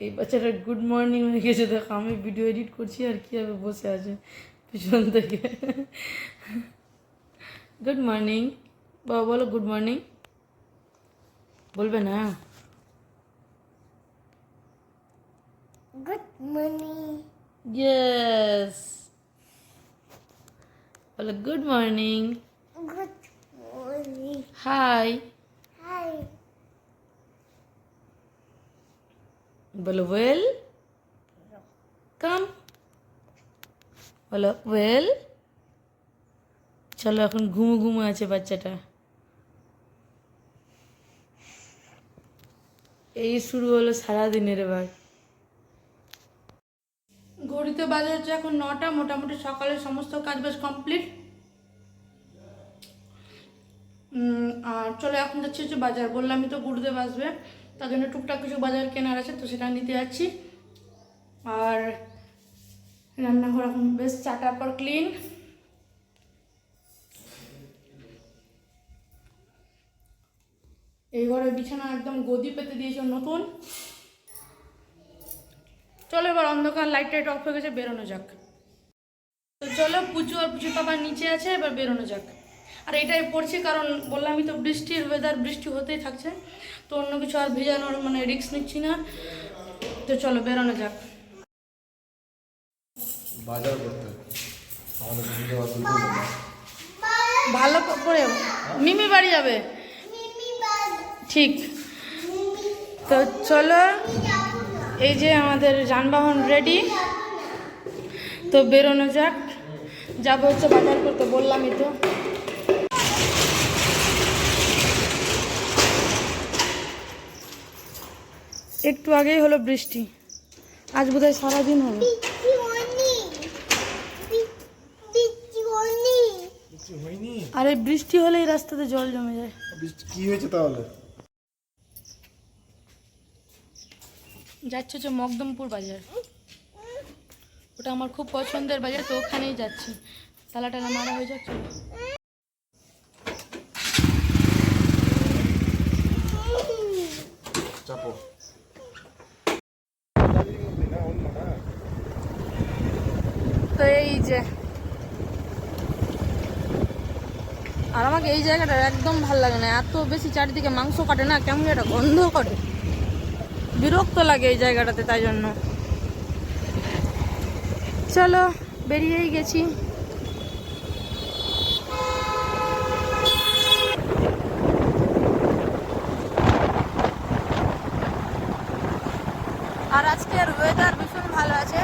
এই বাচ্চাটার good morning হয়ে গেছে। দেখো আমি ভিডিও এডিট করছি আর কীভাবে বসে আছে পিছন থেকে। গুড মর্নিং বাবা বলো গুড মর্নিং বলবে না? Good morning. ইয়েস বলো good morning Good morning. Hi বলো ওয়েল কাম বলো ওয়েল চলো এখন ঘুমু ঘুমু আছে বাচ্চাটা। এই শুরু হলো সারাদিনের এবার। ঘড়িতে বাজে হচ্ছে এখন নটা, মোটামুটি সকালে সমস্ত কাজ বাজ কমপ্লিট আর চলো এখন যাচ্ছি হচ্ছে বাজার, বললামই তো গুরুদেব আসবে। তার জন্য টুকটাক কিছু বাজার কেনার আছে, তো সেটা নিতে যাচ্ছি। আর রান্নাঘর এখন বেশ চাটার পর ক্লিন এই ঘরের বিছানা একদম গদি পেতে দিয়েছে নতুন। চলো এবার অন্ধকার লাইট টাইট অফ হয়ে গেছে, বেরোনো যাক। তো চলো পুজো আর পুজো পাপা নিচে আছে, এবার বেরোনো যাক। আর এটাই পড়ছি কারণ বললামই তো বৃষ্টির ওয়েদার বৃষ্টি হতেই থাকছে তো অন্য কিছু আর ভেজানোর মানে রিস্ক নিচ্ছি না। তো চলো বেরোনো যাক। বাজার করতে। ভালো করে মিমি বাড়ি যাবে? ঠিক। তো চলো এই যে আমাদের যানবাহন রেডি তো বেরোনো যাক। যাব হচ্ছে বাজার করতে বললামই তো। একটু আগেই হলো বৃষ্টি। আজ বোধহয় সারাদিন morning. আর এই বৃষ্টি হলেই রাস্তাতে জল জমে যায়। কি হয়েছে তাহলে? যাচ্ছে হচ্ছে মকদমপুর বাজার। ওটা আমার খুব পছন্দের বাজার তো ওখানেই যাচ্ছি। তালা টালা মারা হয়ে যাচ্ছে। তো এই যে। আর আমাকে এই জায়গাটা একদম ভালো লাগে না। এত বেশি চারিদিকে মাংস কাটে না, কেমন একটা গন্ধ করে। বিরক্ত লাগে এই জায়গাটাতে, তাই জন্য। চলো, বেরিয়েই গেছি। আর আজকের ওয়েদার ভীষণ ভালো আছে।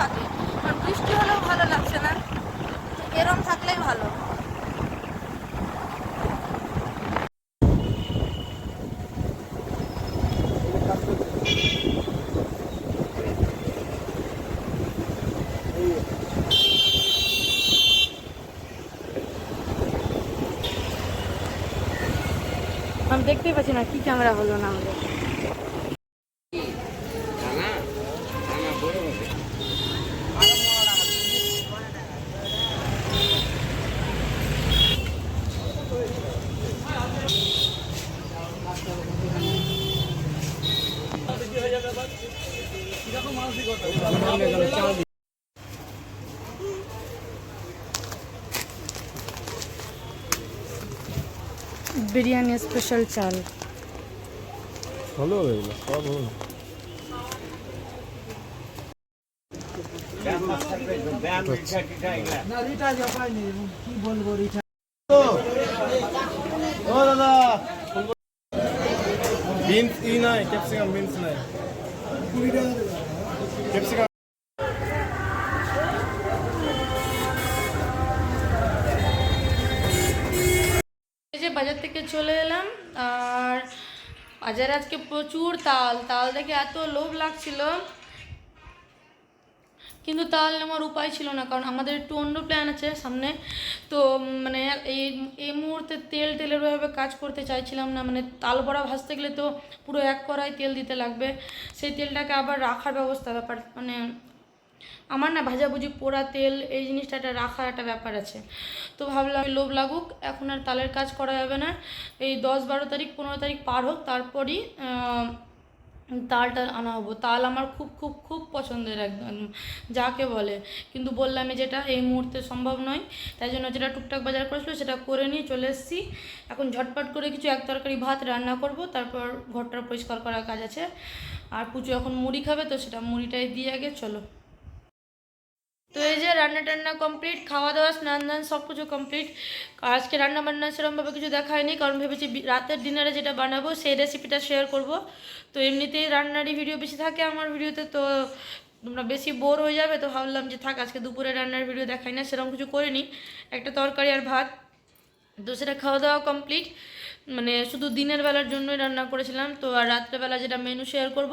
থাকে। কারণ বৃষ্টি হলেও ভালো লাগছে না। এরকম থাকলেই ভালো। আমি দেখতেই পাচ্ছি না, কি ক্যামেরা হলো না আমাদের বিরিয়ানি স্পেশাল চাল। ভালো হবে এগুলো সব ভালো দাদা বিনস ই নাই ক্যাপসিকাম বিনস নাই। ক্যাপসিকাম চলে এলাম, আর বাজারে আজকে প্রচুর তাল। তাল দেখে এত লোভ লাগছিল। কিন্তু তাল নেওয়ার উপায় ছিল না, কারণ আমাদের একটু অন্য প্ল্যান আছে সামনে। তো মানে এই এই মুহূর্তে তেল টেলের ওইভাবে কাজ করতে চাইছিলাম না। মানে তাল বড়া ভাজতে গেলে তো পুরো এক কড়াই তেল দিতে লাগবে। সেই তেলটাকে আবার রাখার ব্যবস্থা, ব্যাপার মানে আমার না ভাজাভুজি পোড়া তেল, এই জিনিসটা একটা রাখার একটা ব্যাপার আছে। তো ভাবলাম লোভ লাগুক, এখন আর তালের কাজ করা যাবে না। এই দশ বারো তারিখ, পনেরো তারিখ পার হোক, তারপরই তালটা আনা হব। তাল আমার খুব খুব খুব পছন্দের একদম, যাকে বলে। কিন্তু বললামই যেটা, এই মুহূর্তে সম্ভব নয়। তাই জন্য যেটা টুকটাক বাজার করেছিল, সেটা করে নিয়ে চলে এসেছি। এখন ঝটপট করে কিছু এক তরকারি ভাত রান্না করব, তারপর ঘরটা পরিষ্কার করার কাজ আছে। আর পুচু এখন মুড়ি খাবে, তো সেটা মুড়িটাই দিয়ে আগে, চলো। তো এই যে রান্না টান্না কমপ্লিট খাওয়া দাওয়া স্নান দান সব কিছু কমপ্লিট আজকে রান্না বান্না সেরকমভাবে কিছু দেখা হয়নি, কারণ ভেবেছি রাতের ডিনারে যেটা বানাবো সেই রেসিপিটা শেয়ার করব। তো এমনিতেই রান্নারই ভিডিও বেশি থাকে আমার ভিডিওতে তো তোমরা বেশি বোর হয়ে যাবে। তো ভাবলাম যে থাক, আজকে দুপুরে রান্নার ভিডিও দেখাই না সেরকম কিছু করিনি। একটা তরকারি আর ভাত, তো সেটা খাওয়া দাওয়া কমপ্লিট মানে শুধু দিনের বেলার জন্যই রান্না করেছিলাম, তো আর রাত্রেবেলা যেটা মেনু শেয়ার করব,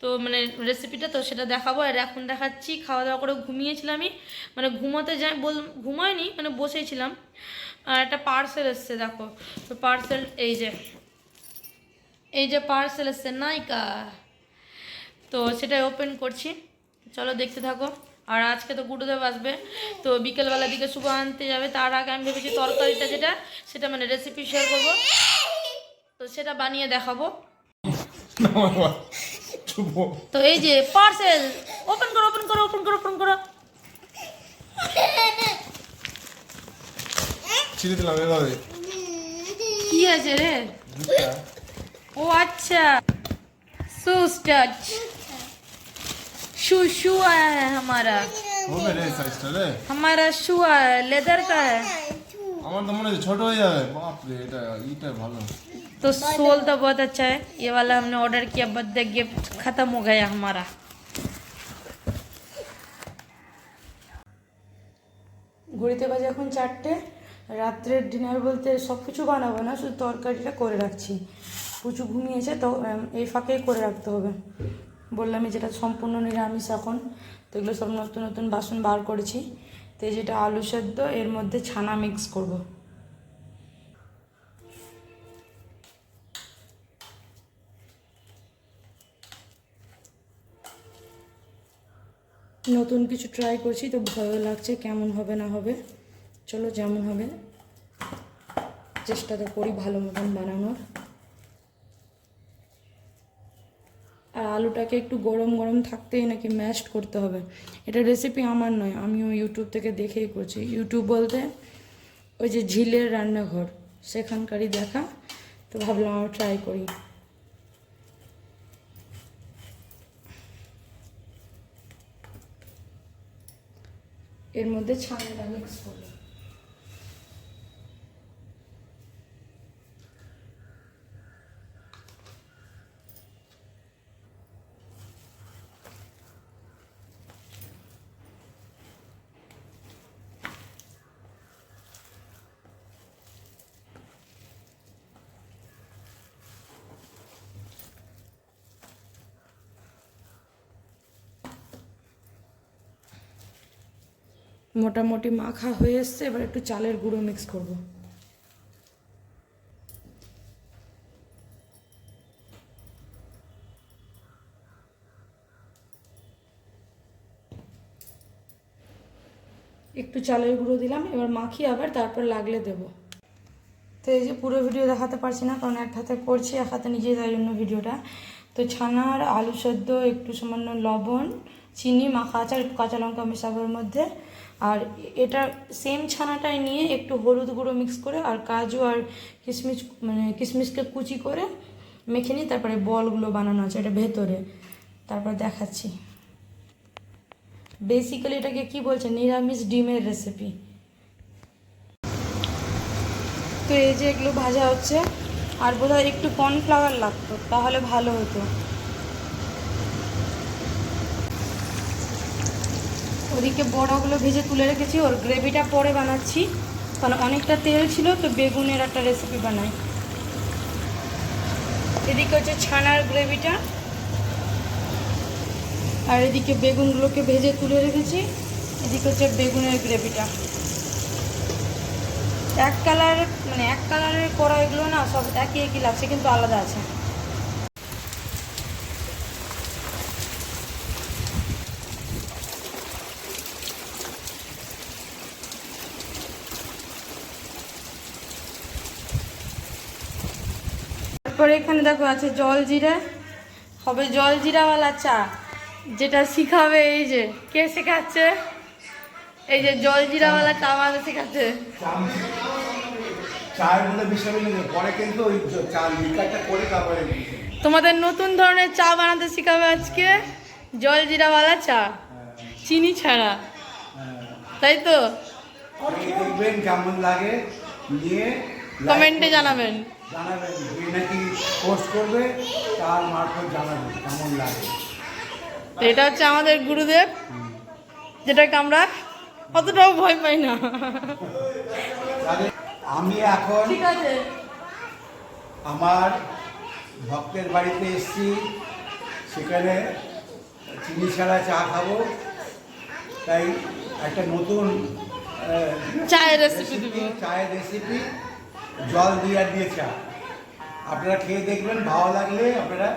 তো মানে রেসিপিটা তো সেটা দেখাবো। আর এখন দেখাচ্ছি খাওয়া দাওয়া করে ঘুমিয়েছিলামই মানে ঘুমোতে যাই বল, ঘুমায়নি মানে বসেছিলাম। আর একটা পার্সেল এসছে, দেখো। তো পার্সেল এই যে এই যে পার্সেল এসছে নাইকা তো সেটাই ওপেন করছি। চলো দেখতে থাকো। আর আজকে তো গুরুদেব আসবে তো বিকেলবেলার দিকে শুভ আনতে যাবে। তার আগে আমি ভেবেছি তরকারিটা যেটা সেটা মানে রেসিপি শেয়ার করব। তো সেটা বানিয়ে দেখাবো। তো এই যে পার্সেল ওপেন করো ওপেন করো ওপেন করো ওপেন করো। কি আছে রে? ও আচ্ছা সুস টাচ शू शू आया है हमारा হবে রে সাইজটা রে हमारा शू आया है लेदर का है আমার তো মনে হচ্ছে ছোট হয়ে যাবে বাপরে এটা ইটা ভালো तो सोल तो बहुत अच्छा है ये वाला हमने ऑर्डर किया बर्थडे गिफ्ट खत्म हो गया हमारा ঘড়িতে বাজে এখন চারটে রাত্রের ডিনার বলতে সব কিছু বানাবো না শুধু তরকারিটা করে রাখছি প্রচুর ঘুমিয়েছে তো উম, এই ফাঁকেই করে রাখতে হবে বললামই যেটা সম্পূর্ণ নিরামিষ এখন, তো এগুলো সব নতুন নতুন বাসন বার করেছি। তো যেটা আলু সেদ্ধ, এর মধ্যে ছানা মিক্স করব। নতুন কিছু ট্রাই করছি, তো ভয়ও লাগছে কেমন হবে না হবে। চলো যেমন হবে। চেষ্টাটা করি ভালো মতন বানানোর। আলুটাকে একটু গরম গরম থাকতেই নাকি ম্যাশড করতে হবে। এটা রেসিপি আমার নয়, আমিও ইউটিউব থেকে দেখেই করছি। ইউটিউব বলতে ওই যে ঝিলের রান্নাঘর, সেখানকারই দেখা। তো ভাবলাম আমি ট্রাই করি। এর মধ্যে ছানাটা মিক্স করব মোটামুটি মাখা হয়ে এসছে, এবার একটু চালের গুঁড়ো মিক্স করব। একটু চালের গুঁড়ো দিলাম, এবার মাখিয়ে আবার তারপর লাগলে দেব। তো এই যে পুরো ভিডিও দেখাতে পারছি না, কারণ এক হাতে করছি, এক হাতে নিজেই তাই জন্য ভিডিওটা। তো ছানার আলু সেদ্ধ, একটু সামান্য লবণ, চিনি, মাখা আচার কাঁচা লঙ্কা মেশাবো এর মধ্যে। আর এটা সেম ছানাটাই নিয়ে একটু হলুদ গুঁড়ো মিক্স করে আর কাজু আর কিশমিশ মানে কিশমিশকে কুচি করে মেখে নিয়ে তারপরে বলগুলো বানানো আছে এটা ভেতরে। তারপর দেখাচ্ছি। বেসিক্যালি এটাকে কি বলছে? নিরামিষ ডিমের রেসিপি তো এই যে এগুলো ভাজা হচ্ছে, আর বোধহয় একটু কর্নফ্লাওয়ার লাগতো, তাহলে ভালো হতো। ওদিকে বড়াগুলো ভেজে তুলে রেখেছি, ওর গ্রেভিটা পরে বানাচ্ছি। কারণ অনেকটা তেল ছিল, তো বেগুনের একটা রেসিপি বানাই। এদিকে হচ্ছে ছানার গ্রেভিটা আর এদিকে বেগুনগুলোকে ভেজে তুলে রেখেছি, এদিকে হচ্ছে বেগুনের গ্রেভিটা এক কালার মানে এক কালারের করা এগুলো না সব একই একই লাগছে, কিন্তু আলাদা আছে। তারপরে এখানে দেখো আছে জল জিরা হবে জল জিরাওয়ালা চা যেটা শিখাবে এই যে কে শেখাচ্ছে এই যে জল জিরাওয়ালা চা বানাতে শেখাচ্ছে তোমাদের নতুন ধরনের চা বানাতে শেখাবে আজকে জল জিরাওয়ালা চা চিনি ছাড়া তাই তো দেখবেন কেমন লাগে নিয়ে কমেন্টে জানাবেন জানাবেন যে নাকি পোস্ট করবে তার মারফত জানাবেন কেমন লাগে? তো এটা হচ্ছে আমাদের গুরুদেব যেটাকে আমরা অতটাও ভয় পাই না। আমি এখন ঠিক আছে। আমার ভক্তের বাড়িতে এসেছি। সেখানে চিনি ছাড়া চা খাব। তাই একটা নতুন চায়ের রেসিপি দিব। চায়ের রেসিপি জল দিয়ে আর দিয়ে চা আপনারা খেয়ে দেখবেন ভালো লাগলে আপনারা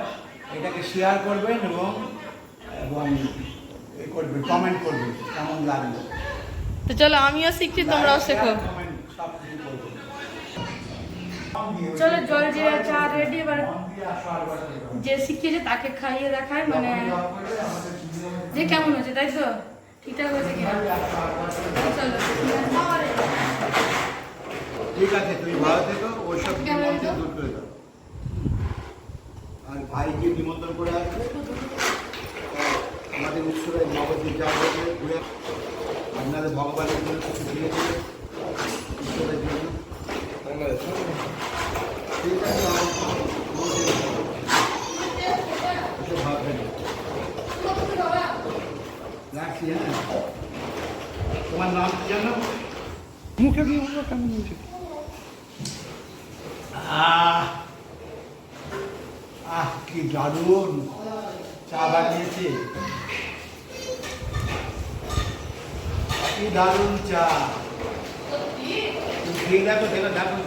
এটাকে শেয়ার করবেন এবং এবং এ করবেন কমেন্ট করবেন কেমন লাগল। তো চলো আমিও শিখছি তোমরাও শেখো। চলো জল জিরা চা রেডি এবার যে শিখিয়েছে তাকে খাইয়ে দেখায় মানে যে কেমন হয়েছে তাই তো? ঠিকঠাক হয়েছে কিনা? চলো ঠিক আছে তুমি ভালো থেকো ওই সব কেমন নিমন্ত্রণ দূর করে দাও। আর ভাইকে নিমন্ত্রণ করে আসবে। আমাদের উৎসবে নবদ্বীপ যাওয়া হবে ঘুরে আপনাদের ভগবানের জন্য কিছু দিয়ে দেবে। ঈশ্বরের জন্য। ঠিক আছে। ভাববেন রাখছি হ্যাঁ তোমার নাম কি জানো? মুখে দিয়ে কেমন হয়েছে? আহ আহ কি দারুণ। চা বানিয়েছে। কি দারুণ চা। দেখো দেখো দেখো